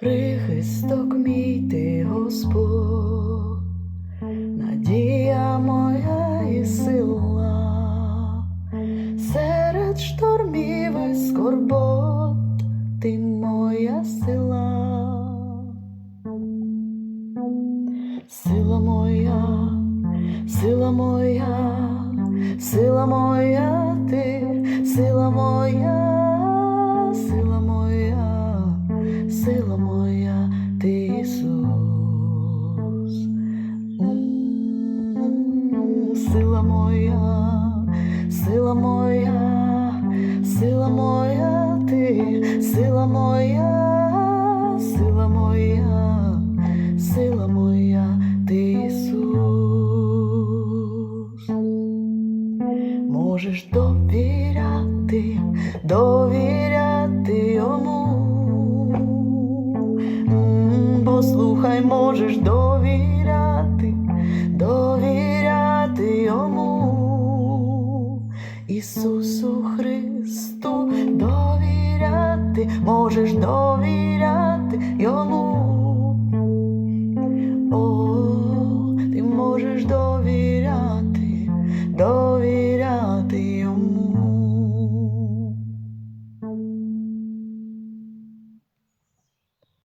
Прихисток мій ти Господь, надія моя і сила, серед штормів і скорбот ти моя сила, сила моя, сила моя, сила моя, ти, сила моя, Сила моя, сила моя, сила моя, ти, сила моя, сила моя, сила моя, ти Ісус. Можеш довіряти, довіряти йому. Послухай, можеш довіряти, Ісусу Христу довіряти, можеш довіряти йому.